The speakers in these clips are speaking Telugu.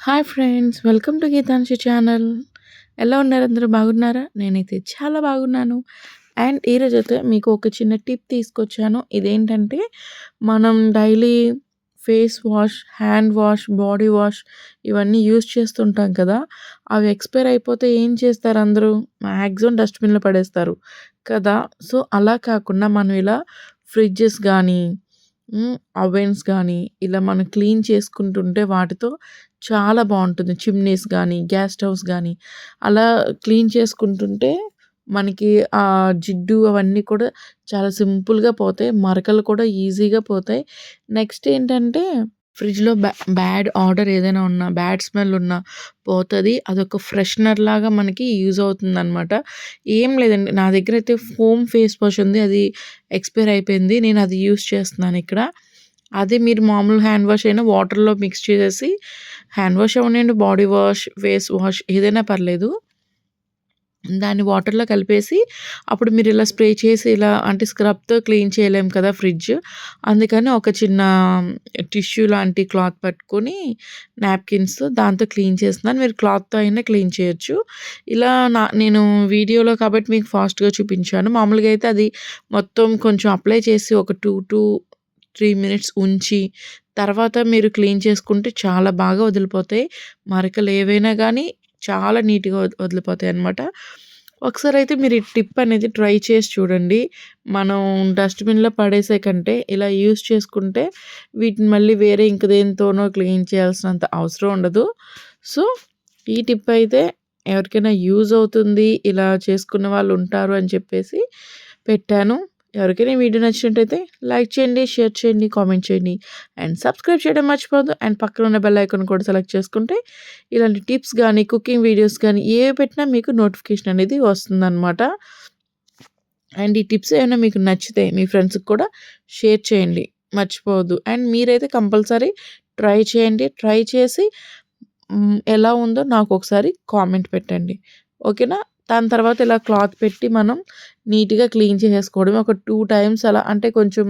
Hi friends welcome to Geethanshi channel. ఎలా ఉన్నారు అందరూ? బాగున్నారా? నేనైతే చాలా బాగున్నాను. అండ్ ఈరోజు అయితే మీకు ఒక చిన్న టిప్ తీసుకొచ్చాను. ఇదేంటంటే మనం daily face wash hand wash body wash ఇవన్నీ యూస్ చేస్తుంటాం కదా అవి ఎక్స్పైర్ అయిపోతే ఏం చేస్తారు అందరూ? మ్యాక్సిమం డస్ట్బిన్లో పడేస్తారు కదా. సో అలా కాకుండా మనం ఇలా ఫ్రిడ్జెస్ కానీ అవెన్స్ కానీ ఇలా మనం క్లీన్ చేసుకుంటుంటే వాటితో చాలా బాగుంటుంది. చిమ్నీస్ కానీ గ్యాస్ స్టవ్స్ కానీ అలా క్లీన్ చేసుకుంటుంటే మనకి ఆ జిడ్డు అవన్నీ కూడా చాలా సింపుల్గా పోతాయి. మరకలు కూడా ఈజీగా పోతాయి. నెక్స్ట్ ఏంటంటే ఫ్రిడ్జ్లో బ్యా బ్యాడ్ ఆర్డర్ ఏదైనా ఉన్నా బ్యాడ్ స్మెల్ ఉన్నా పోతుంది. అదొక ఫ్రెషనర్ లాగా మనకి యూజ్ అవుతుంది అనమాట ఏం లేదండి. నా దగ్గర అయితే ఫోమ్ ఫేస్ వాష్ ఉంది. అది ఎక్స్పైర్ అయిపోయింది. నేను అది యూస్ చేస్తున్నాను ఇక్కడ. అదే మీరు మామూలు హ్యాండ్ వాష్ అయినా వాటర్లో మిక్స్ చేసేసి హ్యాండ్ వాష్ అవ్వనండి బాడీ వాష్ ఫేస్ వాష్ ఏదైనా పర్లేదు. దాన్ని వాటర్లో కలిపేసి అప్పుడు మీరు ఇలా స్ప్రే చేసి ఇలా అంటే స్క్రబ్తో క్లీన్ చేయలేం కదా ఫ్రిడ్జ్. అందుకని ఒక చిన్న టిష్యూ లాంటి క్లాత్ పట్టుకొని నాప్కిన్స్తో దాంతో క్లీన్ చేస్తున్నాను. మీరు క్లాత్తో అయినా క్లీన్ చేయొచ్చు. ఇలా నా నేను వీడియోలో కాబట్టి మీకు ఫాస్ట్గా చూపించాను. మామూలుగా అయితే అది మొత్తం కొంచెం అప్లై చేసి ఒక టూ టూ త్రీ మినిట్స్ ఉంచి తర్వాత మీరు క్లీన్ చేసుకుంటే చాలా బాగా వదిలిపోతాయి. మరకలు ఏవైనా కానీ చాలా నీట్గా వదిలిపోతాయి అనమాట ఒకసారి అయితే మీరు ఈ టిప్ అనేది ట్రై చేసి చూడండి. మనం డస్ట్బిన్లో పడేసే కంటే ఇలా యూస్ చేసుకుంటే వీటిని మళ్ళీ వేరే ఇంక దేనితోనో క్లీన్ చేయాల్సినంత అవసరం ఉండదు. సో ఈ టిప్ అయితే ఎవరికైనా యూజ్ అవుతుంది ఇలా చేసుకున్న వాళ్ళు ఉంటారు అని చెప్పేసి పెట్టాను. ఎవరికైనా వీడియో నచ్చినట్టయితే లైక్ చేయండి షేర్ చేయండి కామెంట్ చేయండి. అండ్ సబ్స్క్రైబ్ చేయడం మర్చిపోదు అండ్ పక్కన ఉన్న బెల్ ఐకాన్ కూడా సెలెక్ట్ చేసుకుంటే ఇలాంటి టిప్స్ కానీ కుకింగ్ వీడియోస్ కానీ ఏవి పెట్టినా మీకు నోటిఫికేషన్ అనేది వస్తుందన్నమాట. అండ్ ఈ టిప్స్ ఏమైనా మీకు నచ్చితే మీ ఫ్రెండ్స్కి కూడా షేర్ చేయండి. మర్చిపోవద్దు. అండ్ మీరైతే కంపల్సరీ ట్రై చేయండి. ట్రై చేసి ఎలా ఉందో నాకు ఒకసారి కామెంట్ పెట్టండి. ఓకేనా? దాని తర్వాత ఇలా క్లాత్ పెట్టి మనం నీట్గా క్లీన్ చేసేసుకోవడం ఒక టూ టైమ్స్ అలా అంటే కొంచెం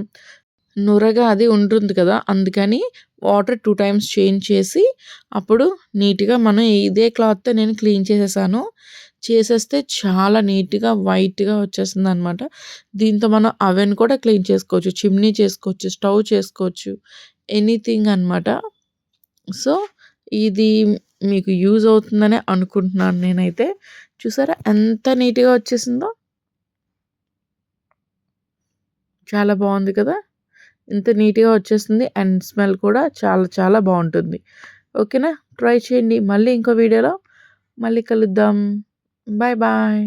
నురగా అది ఉంటుంది కదా అందుకని వాటర్ టూ టైమ్స్ చేంజ్ చేసి అప్పుడు నీట్గా మనం ఇదే క్లాత్తో నేను క్లీన్ చేసేసాను. చేసేస్తే చాలా నీట్గా వైట్గా వచ్చేస్తుంది అనమాట దీంతో మనం అవెన్ కూడా క్లీన్ చేసుకోవచ్చు. చిమ్నీ చేసుకోవచ్చు స్టవ్ చేసుకోవచ్చు ఎనీథింగ్ అనమాట సో ఇది మీకు యూజ్ అవుతుందనే అనుకుంటున్నాను నేనైతే. చూసారా? ఎంత నీట్గా వచ్చేసిందో. చాలా బాగుంది కదా? ఇంత నీట్గా వచ్చేస్తుంది అండ్ స్మెల్ కూడా చాలా చాలా బాగుంటుంది. ఓకేనా? ట్రై చేయండి. మళ్ళీ ఇంకో వీడియోలో మళ్ళీ కలుద్దాం. Bye bye.